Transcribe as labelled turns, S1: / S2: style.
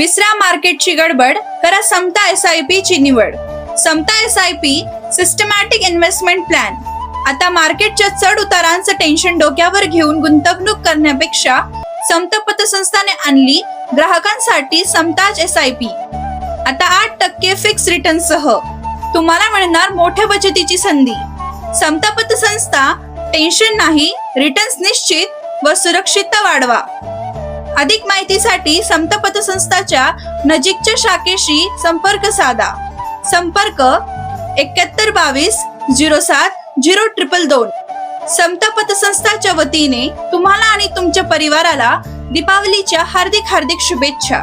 S1: मार्केटची गडबड करा समता एस आय पी ची निवड. Samata S I P systematic investment plan आता मार्केटच्या चढ उतारांचं टेन्शन डोक्यावर घेऊन गुंतवणूक करण्यापेक्षा समता पतसंस्थाने आणली ग्राहकांसाठी समताज एस आय पी आता आठ टक्के फिक्स रिटर्न सह तुम्हाला मिळणार मोठ्या बचतीची संधी. समता पतसंस्था टेन्शन नाही रिटर्न्स निश्चित व सुरक्षितता वाढवा. अधिक माहितीसाठी संत पतसंस्थाच्या नजीकच्या शाखेशी संपर्क साधा. संपर्क एकाहत्तर बावीस झिरो सात झिरो ट्रिपल दोन. संत पतसंस्थाच्या वतीने तुम्हाला आणि तुमच्या परिवाराला दीपावलीच्या हार्दिक हार्दिक शुभेच्छा.